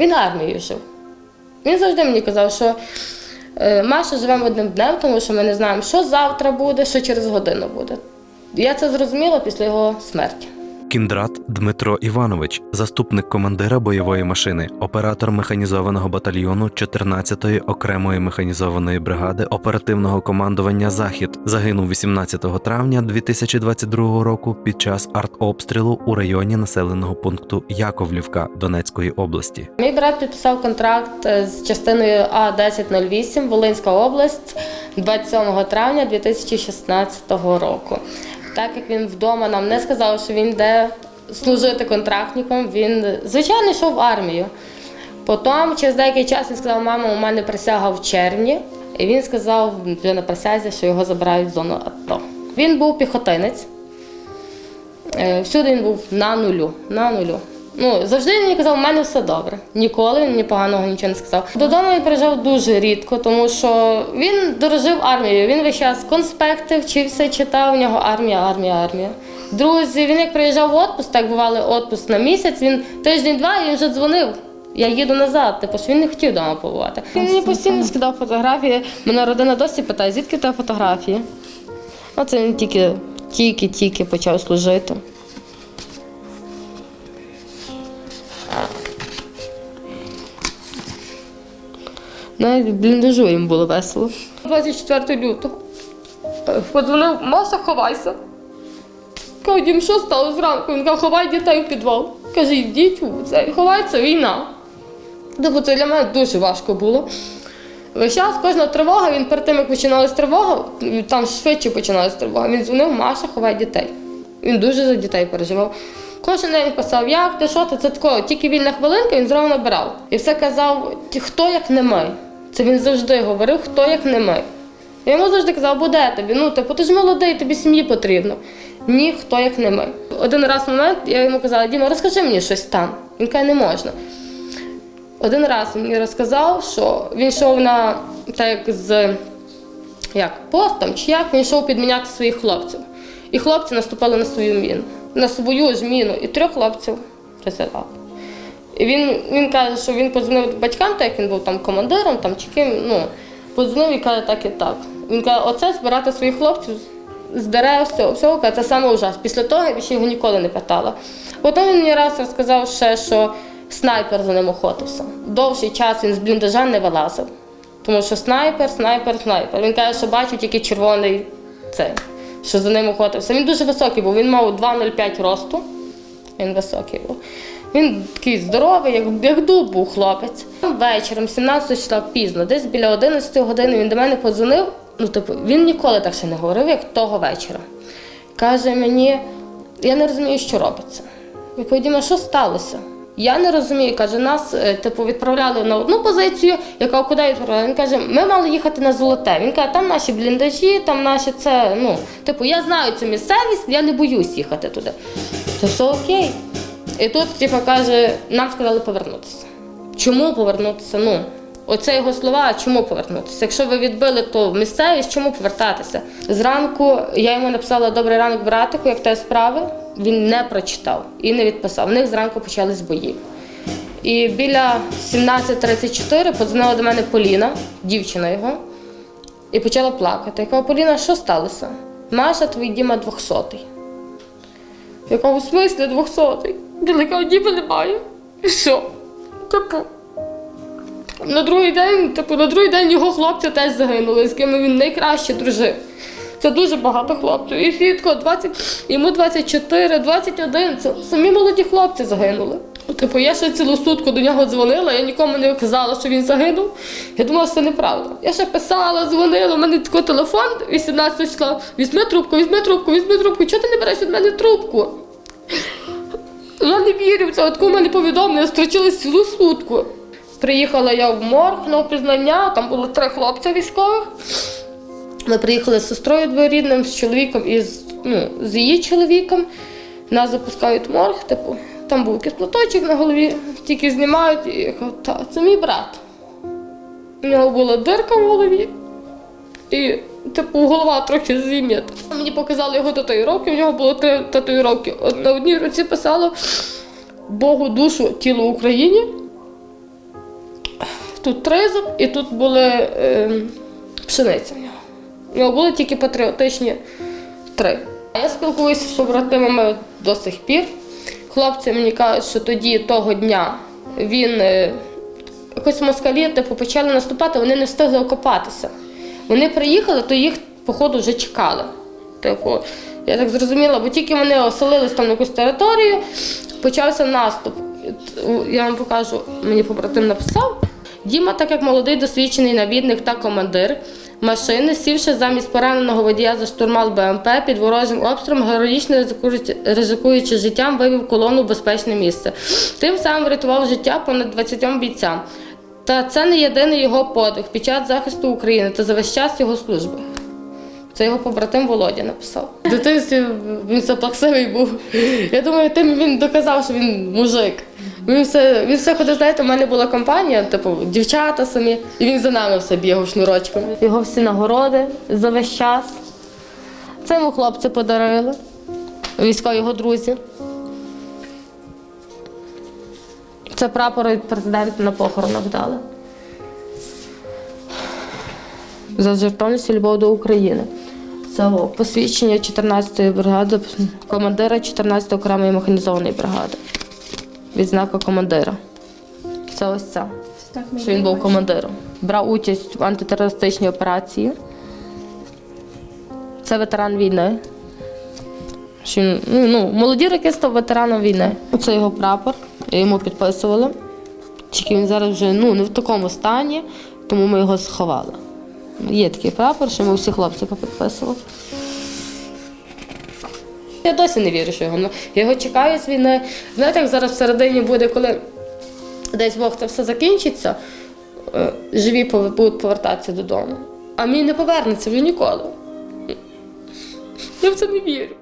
Він армією жив. Він завжди мені казав, що е, Маша живемо одним днем, тому що ми не знаємо, що завтра буде, що через годину буде. Я це зрозуміла після його смерті. Кіндрат Дмитро Іванович, заступник командира бойової машини, оператор механізованого батальйону 14-ї окремої механізованої бригади оперативного командування Захід, загинув 18 травня 2022 року під час артобстрілу у районі населеного пункту Яковлівка Донецької області. Мій брат підписав контракт е, з частиною А1008 Волинська область 27 травня 2016 року. Так як він вдома нам не сказав, що він йде служити контрактником, він звичайно йшов в армію. Потім, через деякий час, він сказав, мама, у мене присяга в червні. І він сказав вже на присязі, що його забирають в зону АТО. Він був піхотинець. Е, Всюди він був на нулю. На нулю. Ну, завжди він мені казав, у мене все добре. Ніколи він мені поганого нічого не сказав. Додому він приїжджав дуже рідко, тому що він дорожив армією. Він весь час конспекти вчився, читав. У нього армія, армія, армія. Друзі, він як приїжджав в отпуск, так бували отпуск на місяць, він тиждень-два і вже дзвонив. Я їду назад, типу, що він не хотів вдома побувати. Він мені постійно скидав фотографії. Мене родина досі питає, звідки тебе фотографії? Оце він тільки, тільки, тільки почав служити. Навіть бліндажу їм було весело. 24 лютого. Подзвонив, Маша, ховайся. Кажу, Дім, що стало зранку? Він каже, ховай дітей в підвал. Каже, йдіть. Ховається війна. Тобто це для мене дуже важко було. Весь час кожна тривога, він перед тим, як починалась тривога, там швидше починалась тривога. Він дзвонив, Маша, ховай дітей. Він дуже за дітей переживав. Кожен день писав, як ти, що ти, це такого, тільки вільна хвилинка, він зразу набирав. І все казав, хто як не ми. Це він завжди говорив, хто як не ми. Я йому завжди казав, буде тобі, ну типу, ти ж молодий, тобі сім'ї потрібно. Ні, хто як не ми. Один раз момент я йому казала, Діма, розкажи мені щось там. Він каже, не можна. Один раз він мені розказав, що він йшов на так як з як, постом, чи як він йшов підміняти своїх хлопців. І хлопці наступали на свою міну, на свою ж міну, і трьох хлопців розірвав. Він, він каже, що він подзвонив батькам, так як він був там командиром там, чи ким, ну, подзвонив і каже так і так. Він каже, оце збирати своїх хлопців з дерев, всього, каже, це саме ужас. Після того я більше його ніколи не питала. Потім він мені раз розказав ще, що снайпер за ним охотився. Довший час він з бліндажа не вилазив. Тому що снайпер, снайпер, снайпер. Він каже, що бачив тільки червоний цей, що за ним охотився. Він дуже високий був, він мав 2,05 росту. Він високий був. Він такий здоровий, як, як дуб був хлопець. Вечором, 17 числа пізно, десь біля 11 години він до мене подзвонив. Ну, типу, він ніколи так ще не говорив, як того вечора. Каже мені, я не розумію, що робиться. Я кажу, Діма, що сталося? Я не розумію. Каже, нас е, типу, відправляли на одну позицію, яка куди відправляли. Він каже, ми мали їхати на золоте. Він каже, там наші бліндажі, там наші це. Ну, типу, я знаю цю місцевість, я не боюсь їхати туди. Це все окей. І тут, типу, каже, нам сказали повернутися. Чому повернутися? Ну, оце його слова, чому повернутися? Якщо ви відбили ту місцевість, чому повертатися? Зранку я йому написала добрий ранок, братику, як те справи. Він не прочитав і не відписав. В них зранку почались бої. І біля 17.34 подзвонила до мене Поліна, дівчина його, і почала плакати. Я кажу, Поліна, що сталося? Маша, твій Діма 200-й. Я кажу, в смислі 200-й? Кажу, Діма немає. І що? Типу. На другий день, типу, на другий день його хлопці теж загинули, з ким він найкраще дружив. Це дуже багато хлопців. І сітко 20, йому 24, 21. Це самі молоді хлопці загинули. Типу, я ще цілу сутку до нього дзвонила, я нікому не казала, що він загинув. Я думала, що це неправда. Я ще писала, дзвонила, у мене такий телефон 18 числа. Візьми трубку, візьми трубку, візьми трубку. Чого ти не береш від мене трубку? Я не вірю в це. От мене повідомлення, строчили цілу сутку. Приїхала я в морг на опізнання, там було три хлопця військових. Ми приїхали з сестрою двоюрідним, з чоловіком і з, ну, з її чоловіком. Нас запускають в морг, типу, там був якийсь на голові, тільки знімають, і я кажу, та, це мій брат. У нього була дирка в голові, і типу голова трохи зім'ята. Мені показали його татуїровки, у нього було три татуїровки. Од- На одній руці писало Богу душу, тіло Україні, тут тризуб і тут були е, пшениця в нього. У нього були тільки патріотичні три. Я спілкуюся з побратимами до сих пір. Хлопці мені кажуть, що тоді того дня він е, якось москалі типу, почали наступати, вони не встигли окопатися. Вони приїхали, то їх, походу, вже чекали. Типу, я так зрозуміла, бо тільки вони оселились там на якусь територію, почався наступ. Я вам покажу, мені побратим написав. Діма, так як молодий досвідчений навідник та командир машини, сівши замість пораненого водія за штурмал БМП під ворожим обстрілом, героїчно ризикуючи життям, вивів колону в безпечне місце. Тим самим врятував життя понад 20 бійцям. Та це не єдиний його подвиг під час захисту України та за весь час його служби. Це його побратим Володя написав. В дитинстві він заплаксивий був. Я думаю, тим він доказав, що він мужик. Він все, він все ходив, знаєте, у мене була компанія, типу, дівчата самі, і він за нами все бігав шнурочком. Його всі нагороди за весь час. Це йому хлопці подарили, військові його друзі. Це прапор від президента на похоронах дали. За жертовність і любов до України. Це посвідчення 14-ї бригади, командира 14-ї окремої механізованої бригади. Відзнака командира. Це ось це, Так, що він був командиром. Брав участь в антитерористичній операції. Це ветеран війни. Що він, ну, ну, молоді роки став ветераном війни. Це його прапор, йому підписували. Тільки він зараз вже ну, не в такому стані, тому ми його сховали. Є такий прапор, що ми всі хлопці попідписували. Я досі не вірю, що його. Я його чекаю з війни. Знаєте, як зараз всередині буде, коли десь Бог це все закінчиться, е, живі будуть повертатися додому. А мій не повернеться вже ніколи. Я в це не вірю.